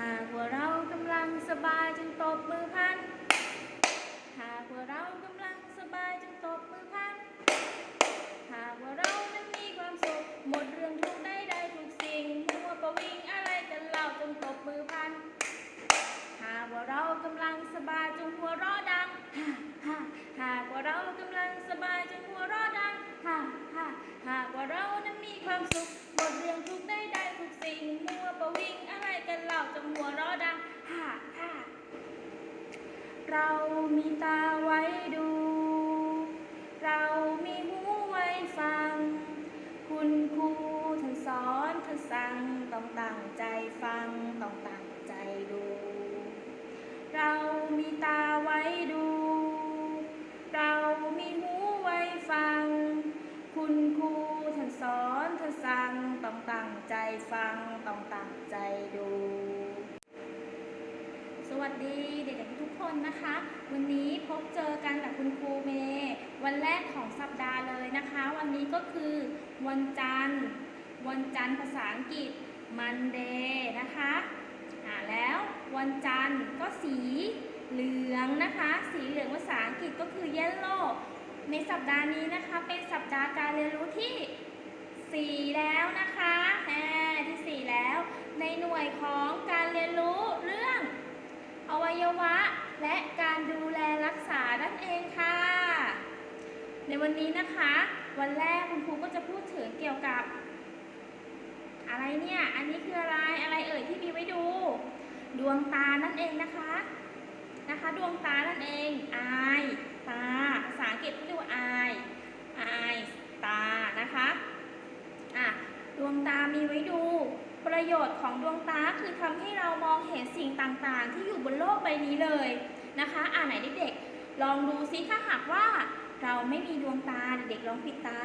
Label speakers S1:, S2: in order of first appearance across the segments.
S1: หากว่าเรากำลังสบายจงตบมือพัน หากว่าเรากำลังสบายจงตบมือพัน หากว่าเรานั้นมีความสุขหมดเรื่องทุกข์ได้ได้ทุกสิ่งมัวประวิงอะไรกันเราจงตบมือพัน หากว่าเรากำลังสบายจงหัวเราะดังฮ่าฮ่าหากว่าเรากำลังสบายจงหัวเราะดังฮ่าฮ่าหากว่าเรานั้นมีความสุขหมดเรื่องทุกข์ได้ได้ สิงมัวประวิงอะไรกันเราจงหัวเราะดังฮ่าฮ่าเรามีตาไว้ดู เรามีหูไว้ฟัง คุณครูท่านสอนท่านสั่งต้องตั้งใจฟังต้องตั้งใจดู เรามีตาไว้ดู เรามีหูไว้ฟัง คุณครูท่านสอนท่านสั่งต้องตั้งใจฟังต้องตั้งใจดู สวัส ดีเด็กๆทุกคนนะคะ วันนี้พบเจอกันกับคุณครูเมย์วันแรกของสัปดาห์เลยนะคะ วันนี้ก็คือวันจันทร์ วันจันทร์ภาษาอังกฤษ Monday นะคะอ่าแล้ววันจันทร์ก็สีเหลืองนะคะ สีเหลืองภาษาอังกฤษก็คือ yellow ในสัปดาห์นี้นะคะเป็นสัปดาห์การเรียนรู้ที่ 4 แล้วนะคะแหมที่ 4 แล้ว ในหน่วยของการเรียนรู้เรื่อง อวัยวะ และการดูแลรักษานั่นเองค่ะ ในวันนี้นะคะ วันแรกคุณครูก็จะพูดถึงเกี่ยวกับ อะไรเนี่ย อันนี้คืออะไร อะไรเอ่ยที่มีไว้ดู ดวงตานั่นเองนะคะ นะคะ ดวงตานั่นเอง eye ตา ภาษาอังกฤษเขาเรียกว่า eye eye ตา นะคะ อะ ดวงตามีไว้ดูประโยชน์ของดวงตาคือทำให้เรามองเห็นสิ่งต่างๆ ที่อยู่บนโลกใบนี้เลยนะคะอ่าไหนเด็กๆลองดูซิถ้าหากว่า เราไม่มีดวงตาเด็กๆลองปิดตา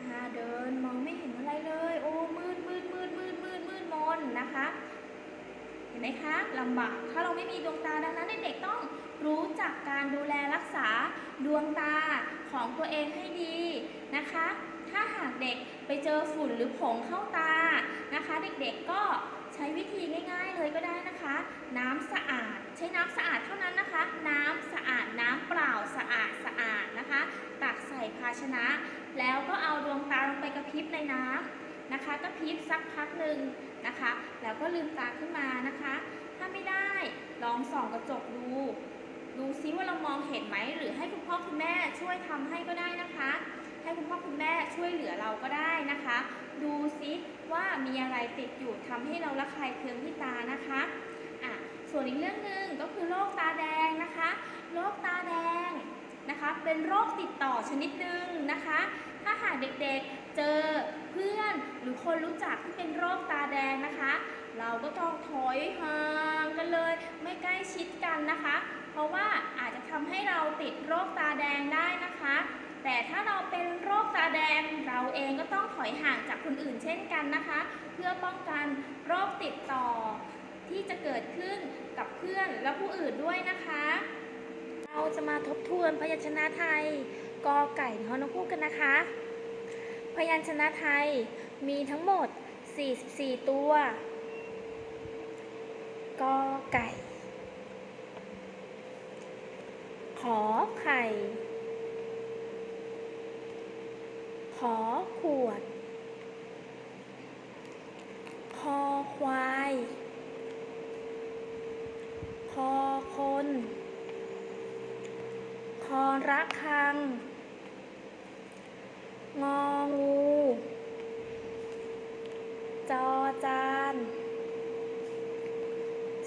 S1: อ่าเดินมองไม่เห็นอะไรเลย โอ้มืดมืดมืดมืดมืดมืดมนนะคะ เห็นไหมคะลำบากถ้าเราไม่มีดวงตาดังนั้นเด็กๆต้องรู้จักการดูแลรักษาดวงตาของตัวเองให้ดีนะคะ ถ้าหากเด็กไปเจอฝุ่นหรือผงเข้าตานะคะ เด็กๆก็ใช้วิธีง่าย ๆ เลยก็ได้นะคะ น้ำสะอาด ใช้น้ำสะอาดเท่านั้นนะคะ น้ำสะอาดน้ำเปล่าสะอาดสะอาดนะคะ ตักใส่ภาชนะ แล้วก็เอาดวงตาลงไปกระพริบในน้ำนะคะกระพริบสักพักหนึ่งนะคะ แล้วก็ลืมตาขึ้นมานะคะ ถ้าไม่ได้ลองส่องกระจกดูดูซิว่าเรามองเห็นไหมหรือให้คุณพ่อคุณแม่ช่วยทำให้ก็ได้นะคะ ให้คุณพ่อคุณแม่ช่วยเหลือเราก็ได้นะคะ ดูซิว่ามีอะไรติดอยู่ทำให้เราระคายเคืองที่ตานะคะอะส่วนอีกเรื่องหนึ่งก็คือโรคตาแดงนะคะโรคตาแดงนะคะ เป็นโรคติดต่อชนิดหนึ่งนะคะ ถ้าหากเด็กๆเจอเพื่อนหรือคนรู้จักที่เป็นโรคตาแดงนะคะ เราก็ต้องถอยห่างกันเลย ไม่ใกล้ชิดกันนะคะ เพราะว่าอาจจะทำให้เราติดโรคตาแดงได้นะคะ แต่ถ้าเราเป็นโรคตาแดงเราเองก็ต้องถอยห่างจากคนอื่นเช่นกันนะคะ เพื่อป้องกันโรคติดต่อที่จะเกิดขึ้นกับเพื่อนและผู้อื่นด้วยนะคะ เราจะมาทบทวนพยัญชนะไทยกอไก่ฮอนกฮูกกันนะคะ พยัญชนะไทยมีทั้งหมด 44 ตัวกอไก่ ขอไข่ ขอขวด คอควาย คอคน คอระคัง งองู จอจาน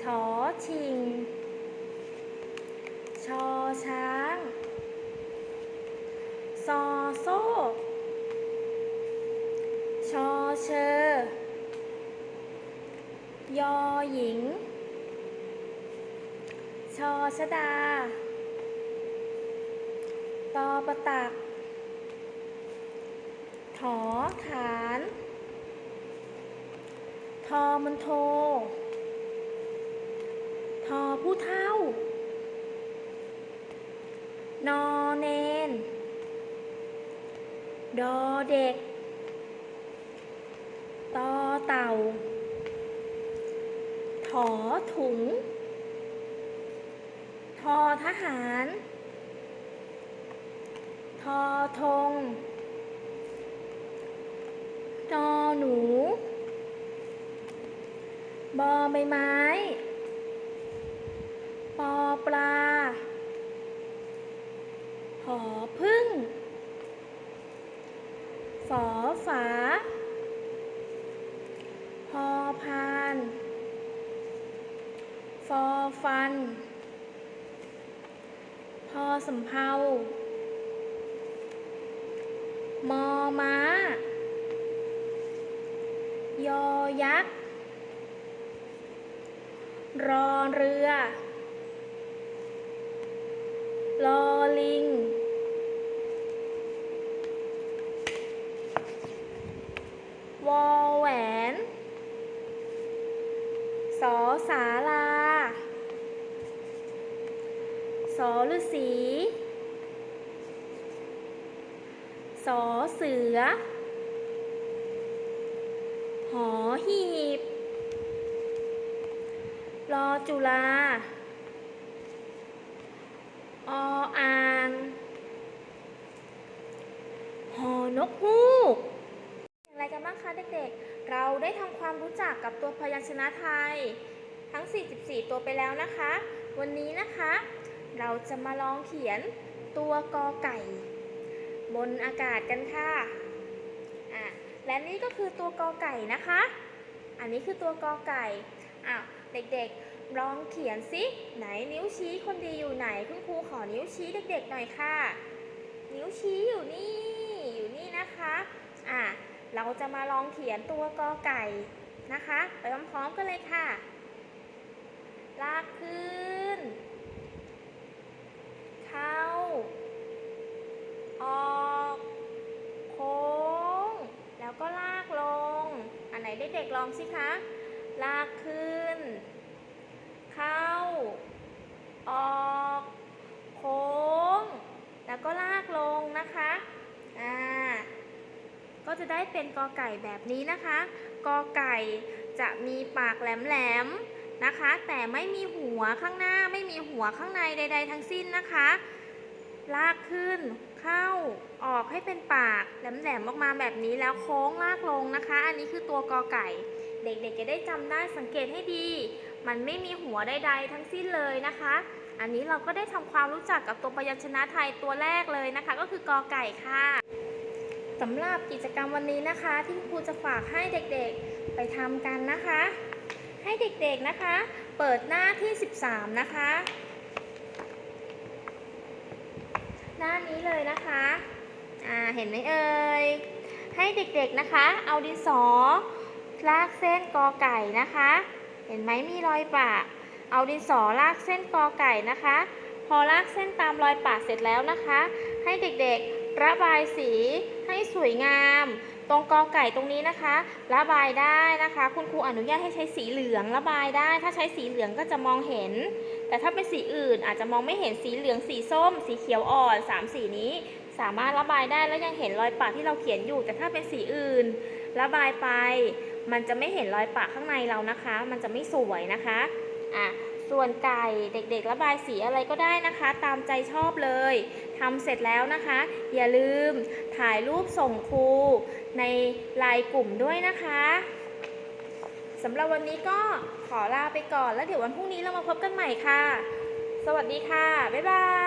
S1: ชอชิง ชอช้าง ซอโซ่ อเชอยอหญิง ชอชดา ตอประตัก ถอฐาน ทอมันโท ทอผู้เท่า นอเนน ดอเด็ก ต่าอถุง ทอทหาร ทอธงนอหนู บอใบไม้ ปอปลา หอพึ่งฝอฝา พาน ฟอฟัน พอสำเภามอม้า ยอยักษ์ รอเรือลอลิง วอแหวน สอสาลา สอฤาษีสอเสือ หอหีบ รอจุฬาออ่าง หอนกฮูกอย่างไรกันบ้างคะเด็กๆ เราได้ทำความรู้จักกับตัวพยัญชนะไทย ทั้ง 44 ตัวไปแล้วนะคะ วันนี้นะคะ เราจะมาลองเขียนตัวกอไก่ บนอากาศกันค่ะอะ และนี่ก็คือตัวกอไก่นะคะ อันนี้คือตัวกอไก่อ้าวเด็กๆลองเขียนสิไหนนิ้วชี้คนดีอยู่ไหนคุณครูขอนิ้วชี้เด็กๆหน่อยค่ะ นิ้วชี้อยู่นี่อยู่นี่นะคะอะ เราจะมาลองเขียนตัวกอไก่นะคะ ไปพร้อมๆกันเลยค่ะ ลากขึ้น เข้า ออกโค้ง แล้วก็ลากลง อันไหนเด็กๆลองสิคะ ลากขึ้น เข้า ออก โค้ง แล้วก็ลากลงนะคะ อ่า ก็จะได้เป็นกอไก่แบบนี้นะคะ กอไก่จะมีปากแหลมๆนะคะ แต่ไม่มีหัวข้างหน้าไม่มีหัวข้างในใด ๆ ทั้งสิ้นนะคะ ลากขึ้นเข้าออกให้เป็นปากแหลมๆออกมาแบบนี้แล้วโค้งลากลงนะคะ อันนี้คือตัวกอไก่ เด็กๆจะได้จำได้สังเกตให้ดี มันไม่มีหัวใดๆทั้งสิ้นเลยนะคะ อันนี้เราก็ได้ทำความรู้จักกับตัวพยัญชนะไทยตัวแรกเลยนะคะ ก็คือกอไก่ค่ะ สำหรับกิจกรรมวันนี้นะคะ ที่ครูจะฝากให้เด็กๆไปทำกันนะคะ ให้เด็กๆนะคะ เปิดหน้าที่ 13 นะคะ หน้านี้เลยนะคะอ่าเห็นไหมเอ่ยให้เด็กๆนะคะ เอาดินสอลากเส้นกอไก่นะคะ เห็นไหมมีรอยปะ เอาดินสอลากเส้นกอไก่นะคะ พอลากเส้นตามรอยปะเสร็จแล้วนะคะ ให้เด็กๆ ระบายสีให้สวยงาม ตรงกอไก่ตรงนี้นะคะ ระบายได้นะคะ คุณครูอนุญาตให้ใช้สีเหลืองระบายได้ ถ้าใช้สีเหลืองก็จะมองเห็น แต่ถ้าเป็นสีอื่นอาจจะมองไม่เห็นสีเหลืองสีส้ม สีเขียวอ่อนสามสีนี้ สามารถระบายได้แล้วยังเห็นรอยปะที่เราเขียนอยู่ แต่ถ้าเป็นสีอื่น ระบายไป มันจะไม่เห็นรอยปะข้างในเรานะคะ มันจะไม่สวยนะคะอะ ส่วนไก่เด็กๆระบายสีอะไรก็ได้นะคะ ตามใจชอบเลยทำเสร็จแล้วนะคะ อย่าลืมถ่ายรูปส่งครูในไลน์กลุ่มด้วยนะคะสำหรับวันนี้ก็ขอลาไปก่อนแล้วเดี๋ยววันพรุ่งนี้เรามาพบกันใหม่ค่ะ สวัสดีค่ะ บ๊ายบาย